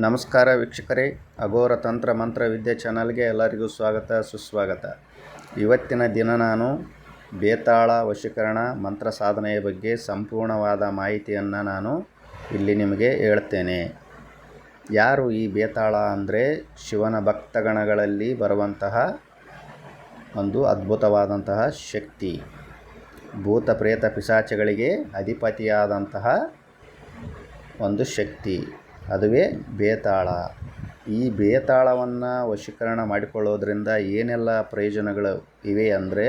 ನಮಸ್ಕಾರ ವೀಕ್ಷಕರೇ. ಅಘೋರ ತಂತ್ರ ಮಂತ್ರ ವಿದ್ಯೆ ಚಾನಲ್ಗೆ ಎಲ್ಲರಿಗೂ ಸ್ವಾಗತ, ಸುಸ್ವಾಗತ. ಇವತ್ತಿನ ದಿನ ನಾನು ಬೇತಾಳ ವಶೀಕರಣ ಮಂತ್ರ ಸಾಧನೆಯ ಬಗ್ಗೆ ಸಂಪೂರ್ಣವಾದ ಮಾಹಿತಿಯನ್ನು ನಾನು ಇಲ್ಲಿ ನಿಮಗೆ ಹೇಳ್ತೇನೆ. ಯಾರು ಈ ಬೇತಾಳ ಅಂದರೆ ಶಿವನ ಭಕ್ತಗಣಗಳಲ್ಲಿ ಬರುವಂತಹ ಒಂದು ಅದ್ಭುತವಾದಂತಹ ಶಕ್ತಿ. ಭೂತ ಪ್ರೇತ ಪಿಶಾಚಗಳಿಗೆ ಅಧಿಪತಿಯಾದಂತಹ ಒಂದು ಶಕ್ತಿ. ಅದುವೇ ಬೇತಾಳ. ಈ ಬೇತಾಳವನ್ನು ವಶೀಕರಣ ಮಾಡಿಕೊಳ್ಳೋದ್ರಿಂದ ಏನೆಲ್ಲ ಪ್ರಯೋಜನಗಳು ಇವೆ ಅಂದರೆ,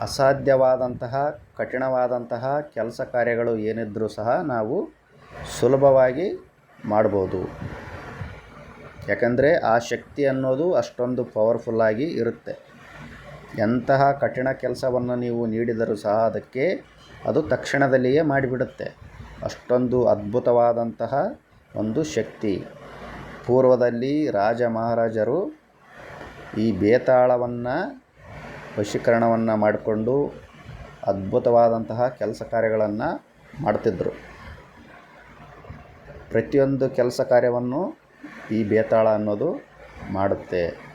ಅಸಾಧ್ಯವಾದಂತಹ, ಕಠಿಣವಾದಂತಹ ಕೆಲಸ ಕಾರ್ಯಗಳು ಏನಿದ್ರೂ ಸಹ ನಾವು ಸುಲಭವಾಗಿ ಮಾಡ್ಬೋದು. ಯಾಕಂದರೆ ಆ ಶಕ್ತಿ ಅನ್ನೋದು ಅಷ್ಟೊಂದು ಪವರ್ಫುಲ್ಲಾಗಿ ಇರುತ್ತೆ. ಎಂತಹ ಕಠಿಣ ಕೆಲಸವನ್ನು ನೀವು ನೀಡಿದರೂ ಸಹ ಅದಕ್ಕೆ ಅದು ತಕ್ಷಣದಲ್ಲಿಯೇ ಮಾಡಿಬಿಡುತ್ತೆ. ಅಷ್ಟೊಂದು ಅದ್ಭುತವಾದಂತಹ ಒಂದು ಶಕ್ತಿ. ಪೂರ್ವದಲ್ಲಿ ರಾಜ ಮಹಾರಾಜರು ಈ ಬೇತಾಳವನ್ನು, ವಶೀಕರಣವನ್ನು ಮಾಡಿಕೊಂಡು ಅದ್ಭುತವಾದಂತಹ ಕೆಲಸ ಕಾರ್ಯಗಳನ್ನು ಮಾಡ್ತಿದ್ದರು ಪ್ರತಿಯೊಂದು ಕೆಲಸ ಕಾರ್ಯವನ್ನು ಈ ಬೇತಾಳ ಅನ್ನೋದು ಮಾಡುತ್ತೆ.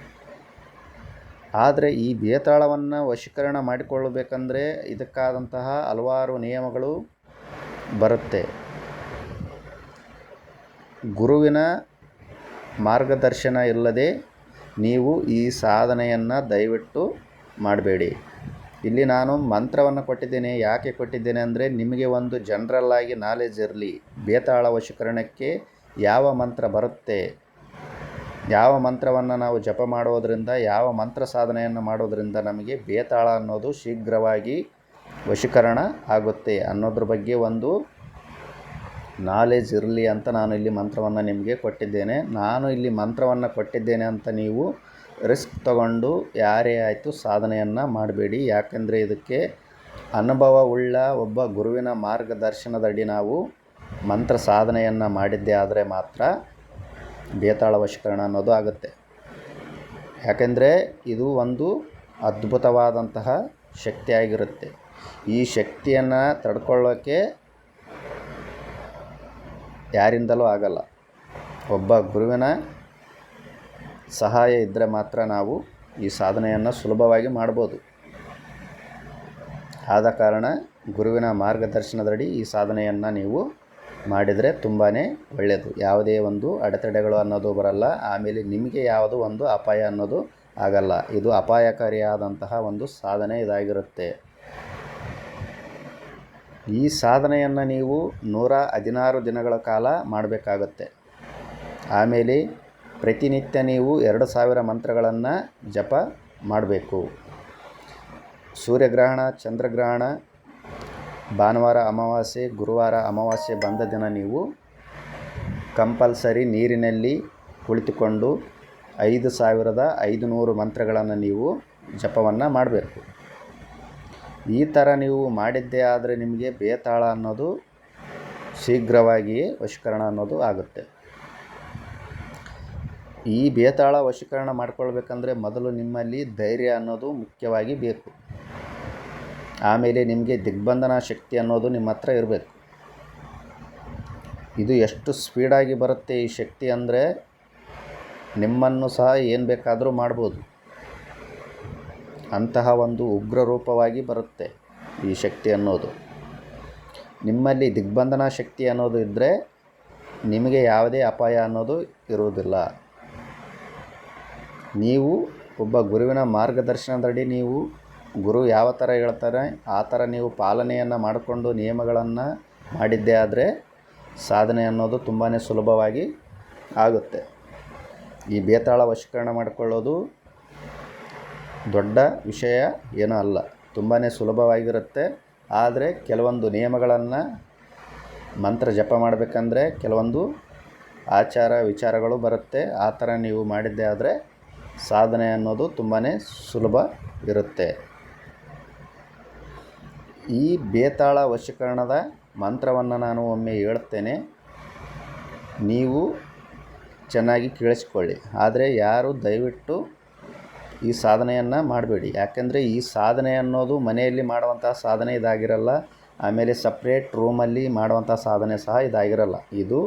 ಆದರೆ ಈ ಬೇತಾಳವನ್ನು ವಶೀಕರಣ ಮಾಡಿಕೊಳ್ಳಬೇಕಂದ್ರೆ ಇದಕ್ಕಾದಂತಹ ಹಲವಾರು ನಿಯಮಗಳು ಬರುತ್ತೆ. ಗುರುವಿನ ಮಾರ್ಗದರ್ಶನ ಇಲ್ಲದೆ ನೀವು ಈ ಸಾಧನೆಯನ್ನು ದಯವಿಟ್ಟು ಮಾಡಬೇಡಿ. ಇಲ್ಲಿ ನಾನು ಮಂತ್ರವನ್ನು ಕೊಟ್ಟಿದ್ದೇನೆ. ಯಾಕೆ ಕೊಟ್ಟಿದ್ದೇನೆ ಅಂದರೆ ನಿಮಗೆ ಒಂದು ಜನರಲ್ ಆಗಿ ನಾಲೆಜ್ ಇರಲಿ. ಬೇತಾಳ ವಶೀಕರಣಕ್ಕೆ ಯಾವ ಮಂತ್ರ ಬರುತ್ತೆ? ಯಾವ ಮಂತ್ರವನ್ನು ನಾವು ಜಪ ಮಾಡೋದರಿಂದ, ಯಾವ ಮಂತ್ರ ಸಾಧನೆಯನ್ನು ಮಾಡೋದರಿಂದ ನಮಗೆ ಬೇತಾಳ ಅನ್ನೋದು ಶೀಘ್ರವಾಗಿ ವಶೀಕರಣ ಆಗುತ್ತೆ ಅನ್ನೋದ್ರ ಬಗ್ಗೆ ಒಂದು ನಾಲೆಜ್ ಇರಲಿ ಅಂತ ನಾನು ಇಲ್ಲಿ ಮಂತ್ರವನ್ನು ನಿಮಗೆ ಕೊಟ್ಟಿದ್ದೇನೆ. ನಾನು ಇಲ್ಲಿ ಮಂತ್ರವನ್ನು ಕೊಟ್ಟಿದ್ದೇನೆ ಅಂತ ನೀವು ರಿಸ್ಕ್ ತಗೊಂಡು ಯಾರೇ ಆಯಿತು ಸಾಧನೆಯನ್ನು ಮಾಡಬೇಡಿ. ಯಾಕೆಂದರೆ ಇದಕ್ಕೆ ಅನುಭವವುಳ್ಳ ಒಬ್ಬ ಗುರುವಿನ ಮಾರ್ಗದರ್ಶನದಡಿ ನಾವು ಮಂತ್ರ ಸಾಧನೆಯನ್ನು ಮಾಡಿದ್ದೇ ಆದರೆ ಮಾತ್ರ ಬೇತಾಳ ವಶೀಕರಣ ಅನ್ನೋದು ಆಗುತ್ತೆ. ಯಾಕೆಂದರೆ ಇದು ಒಂದು ಅದ್ಭುತವಾದಂತಹ ಶಕ್ತಿಯಾಗಿರುತ್ತೆ. ಈ ಶಕ್ತಿಯನ್ನು ತಡ್ಕೊಳ್ಳೋಕ್ಕೆ ಯಾರಿಂದಲೂ ಆಗಲ್ಲ. ಒಬ್ಬ ಗುರುವಿನ ಸಹಾಯ ಇದ್ದರೆ ಮಾತ್ರ ನಾವು ಈ ಸಾಧನೆಯನ್ನು ಸುಲಭವಾಗಿ ಮಾಡ್ಬೋದು. ಆದ ಕಾರಣ ಗುರುವಿನ ಮಾರ್ಗದರ್ಶನದಡಿ ಈ ಸಾಧನೆಯನ್ನು ನೀವು ಮಾಡಿದರೆ ತುಂಬಾ ಒಳ್ಳೆಯದು ಯಾವುದೇ ಒಂದು ಅಡೆತಡೆಗಳು ಅನ್ನೋದು ಬರಲ್ಲ. ಆಮೇಲೆ ನಿಮಗೆ ಯಾವುದು ಒಂದು ಅಪಾಯ ಅನ್ನೋದು ಆಗಲ್ಲ. ಇದು ಅಪಾಯಕಾರಿಯಾದಂತಹ ಒಂದು ಸಾಧನೆ ಇದಾಗಿರುತ್ತೆ. ಈ ಸಾಧನೆಯನ್ನು ನೀವು ನೂರ ಹದಿನಾರು ದಿನಗಳ ಕಾಲ ಮಾಡಬೇಕಾಗತ್ತೆ. ಆಮೇಲೆ ಪ್ರತಿನಿತ್ಯ ನೀವು ಎರಡು ಸಾವಿರ ಮಂತ್ರಗಳನ್ನು ಜಪ ಮಾಡಬೇಕು. ಸೂರ್ಯಗ್ರಹಣ, ಚಂದ್ರಗ್ರಹಣ, ಭಾನುವಾರ ಅಮಾವಾಸ್ಯೆ, ಗುರುವಾರ ಅಮಾವಾಸ್ಯೆ ಬಂದ ದಿನ ನೀವು ಕಂಪಲ್ಸರಿ ನೀರಿನಲ್ಲಿ ಕುಳಿತುಕೊಂಡು ಐದು ಸಾವಿರದ ಐದು ನೂರು ಮಂತ್ರಗಳನ್ನು ನೀವು ಜಪವನ್ನು ಮಾಡಬೇಕು. ಈ ಥರ ನೀವು ಮಾಡಿದ್ದೇ ಆದರೆ ನಿಮಗೆ ಬೇತಾಳ ಅನ್ನೋದು ಶೀಘ್ರವಾಗಿ ವಶೀಕರಣ ಅನ್ನೋದು ಆಗುತ್ತೆ. ಈ ಬೇತಾಳ ವಶೀಕರಣ ಮಾಡ್ಕೊಳ್ಬೇಕಂದ್ರೆ ಮೊದಲು ನಿಮ್ಮಲ್ಲಿ ಧೈರ್ಯ ಅನ್ನೋದು ಮುಖ್ಯವಾಗಿ ಬೇಕು. ಆಮೇಲೆ ನಿಮಗೆ ದಿಗ್ಬಂಧನ ಶಕ್ತಿ ಅನ್ನೋದು ನಿಮ್ಮ ಹತ್ರ ಇರಬೇಕು. ಇದು ಎಷ್ಟು ಸ್ಪೀಡಾಗಿ ಬರುತ್ತೆ ಈ ಶಕ್ತಿ ಅಂದರೆ ನಿಮ್ಮನ್ನು ಸಹ ಏನು ಬೇಕಾದರೂ ಮಾಡ್ಬೋದು. ಅಂತಹ ಒಂದು ಉಗ್ರ ರೂಪವಾಗಿ ಬರುತ್ತೆ ಈ ಶಕ್ತಿ ಅನ್ನೋದು. ನಿಮ್ಮಲ್ಲಿ ದಿಗ್ಬಂಧನ ಶಕ್ತಿ ಅನ್ನೋದು ಇದ್ದರೆ ನಿಮಗೆ ಯಾವುದೇ ಅಪಾಯ ಅನ್ನೋದು ಇರುವುದಿಲ್ಲ. ನೀವು ಒಬ್ಬ ಗುರುವಿನ ಮಾರ್ಗದರ್ಶನದಡಿ ನೀವು ಗುರು ಯಾವ ಥರ ಹೇಳ್ತಾರೆ, ಆ ಥರ ನೀವು ಪಾಲನೆಯನ್ನು ಮಾಡಿಕೊಂಡು ನಿಯಮಗಳನ್ನು ಮಾಡಿದ್ದೇ ಆದರೆ ಸಾಧನೆ ಅನ್ನೋದು ತುಂಬಾ ಸುಲಭವಾಗಿ ಆಗುತ್ತೆ. ಈ ಬೇತಾಳ ವಶೀಕರಣ ಮಾಡಿಕೊಳ್ಳೋದು ದೊಡ್ಡ ವಿಷಯ ಏನೂ ಅಲ್ಲ. ತುಂಬಾ ಸುಲಭವಾಗಿರುತ್ತೆ. ಆದರೆ ಕೆಲವೊಂದು ನಿಯಮಗಳನ್ನು ಮಂತ್ರ ಜಪ ಮಾಡಬೇಕಂದ್ರೆ ಕೆಲವೊಂದು ಆಚಾರ ವಿಚಾರಗಳು ಬರುತ್ತೆ. ಆ ಥರ ನೀವು ಮಾಡಿದ್ದೆ ಆದರೆ ಸಾಧನೆ ಅನ್ನೋದು ತುಂಬಾ ಸುಲಭ ಇರುತ್ತೆ. ಈ ಬೇತಾಳ ವಶೀಕರಣದ ಮಂತ್ರವನ್ನು ನಾನು ಒಮ್ಮೆ ಹೇಳ್ತೇನೆ. ನೀವು ಚೆನ್ನಾಗಿ ಕೇಳಿಸ್ಕೊಳ್ಳಿ. ಆದರೆ ಯಾರು ದಯವಿಟ್ಟು ಈ ಸಾಧನೆಯನ್ನು ಮಾಡಬೇಡಿ. ಯಾಕೆಂದರೆ ಈ ಸಾಧನೆ ಅನ್ನೋದು ಮನೆಯಲ್ಲಿ ಮಾಡುವಂಥ ಸಾಧನೆ ಇದಾಗಿರಲ್ಲ, ಆಮೇಲೆ ಸಪ್ರೇಟ್ ರೂಮಲ್ಲಿ ಮಾಡುವಂಥ ಸಾಧನೆ ಸಹ ಇದಾಗಿರಲ್ಲ. ಇದು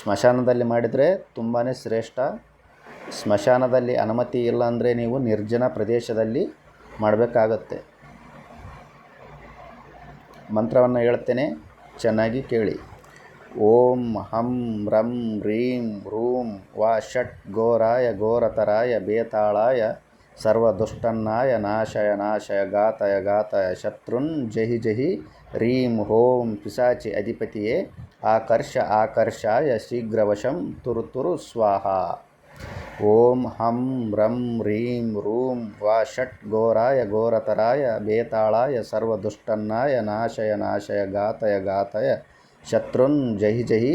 ಸ್ಮಶಾನದಲ್ಲಿ ಮಾಡಿದರೆ ತುಂಬಾ ಶ್ರೇಷ್ಠ. ಸ್ಮಶಾನದಲ್ಲಿ ಅನುಮತಿ ಇಲ್ಲ ಅಂದರೆ ನೀವು ನಿರ್ಜನ ಪ್ರದೇಶದಲ್ಲಿ ಮಾಡಬೇಕಾಗತ್ತೆ. ಮಂತ್ರವನ್ನು ಹೇಳ್ತೇನೆ ಚೆನ್ನಾಗಿ ಕೇಳಿ. ಓಂ ಹಂ ರಂ ರೀಂ ರೂಂ ವಾ ಷಟ್ ಘೋರಾಯ ಗೋರತರಾಯ ಬೇತಾಳಾಯ ಸರ್ವದುಷ್ಟನ್ನಾಯ ನಾಶಯ ನಾಶಯ ಘಾತಯ ಘಾತಯ ಶತ್ರುನ್ ಜಹಿ ಜಹಿ ರೀಂ ಹೋಂ ಪಿಸಾಚಿ ಅಧಿಪತಿಯೇ ಆಕರ್ಷ ಆಕರ್ಷಾಯ ಶೀಘ್ರವಶಂ ತುರು ತುರು ಸ್ವಾಹ ಓಂ ಹಂ ರಂ ರೀಂ ರೂಂ ವಾ ಷಟ್ ಘೋರಾಯ ಘೋರತರಾಯ ಬೇತಾಳಾಯ ಸರ್ವದುಷ್ಟನ್ನಾಯ ನಾಶಯ ನಾಶಯ ಘಾತಯ ಘಾತಯ ಶತ್ರುನ್ ಜಹಿ ಜಹಿ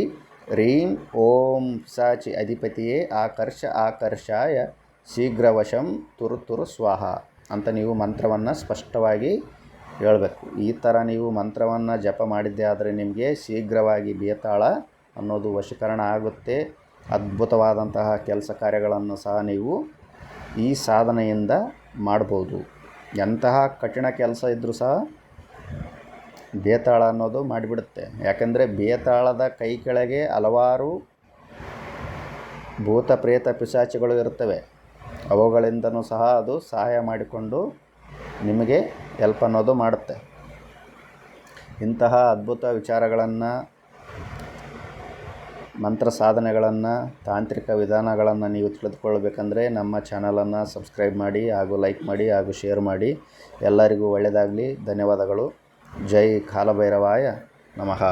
ರೀಂ ಓಂ ಸಾಚಿ ಅಧಿಪತಿಯೇ ಆಕರ್ಷ ಆಕರ್ಷಾಯ ಶೀಘ್ರವಶಂ ತುರು ತುರು ಸ್ವಾಹ ಅಂತ ನೀವು ಮಂತ್ರವನ್ನು ಸ್ಪಷ್ಟವಾಗಿ ಹೇಳಬೇಕು. ಈ ಥರ ನೀವು ಮಂತ್ರವನ್ನು ಜಪ ಮಾಡಿದ್ದೇ ಆದರೆ ನಿಮಗೆ ಶೀಘ್ರವಾಗಿ ಬೇತಾಳ ಅನ್ನೋದು ವಶೀಕರಣ ಆಗುತ್ತೆ. ಅದ್ಭುತವಾದಂತಹ ಕೆಲಸ ಕಾರ್ಯಗಳನ್ನು ಸಹ ನೀವು ಈ ಸಾಧನೆಯಿಂದ ಮಾಡ್ಬೋದು. ಎಂತಹ ಕಠಿಣ ಕೆಲಸ ಇದ್ದರೂ ಸಹ ಬೇತಾಳ ಅನ್ನೋದು ಮಾಡಿಬಿಡುತ್ತೆ. ಯಾಕೆಂದರೆ ಬೇತಾಳದ ಕೈ ಕೆಳಗೆ ಹಲವಾರು ಭೂತ ಪ್ರೇತ ಪಿಶಾಚಿಗಳು ಇರ್ತವೆ ಅವುಗಳಿಂದನೂ ಸಹ ಅದು ಸಹಾಯ ಮಾಡಿಕೊಂಡು ನಿಮಗೆ ಹೆಲ್ಪ್ ಅನ್ನೋದು ಮಾಡುತ್ತೆ. ಇಂತಹ ಅದ್ಭುತ ವಿಚಾರಗಳನ್ನು, ಮಂತ್ರ ಸಾಧನೆಗಳನ್ನು, ತಾಂತ್ರಿಕ ವಿಧಾನಗಳನ್ನು ನೀವು ತಿಳಿದುಕೊಳ್ಳಬೇಕಂದ್ರೆ ನಮ್ಮ ಚಾನಲನ್ನು ಸಬ್ಸ್ಕ್ರೈಬ್ ಮಾಡಿ ಹಾಗೂ ಲೈಕ್ ಮಾಡಿ ಹಾಗೂ ಶೇರ್ ಮಾಡಿ. ಎಲ್ಲರಿಗೂ ಒಳ್ಳೆಯದಾಗಲಿ ಧನ್ಯವಾದಗಳು. ಜೈ ಕಾಲಭೈರವಾಯ ನಮಃ.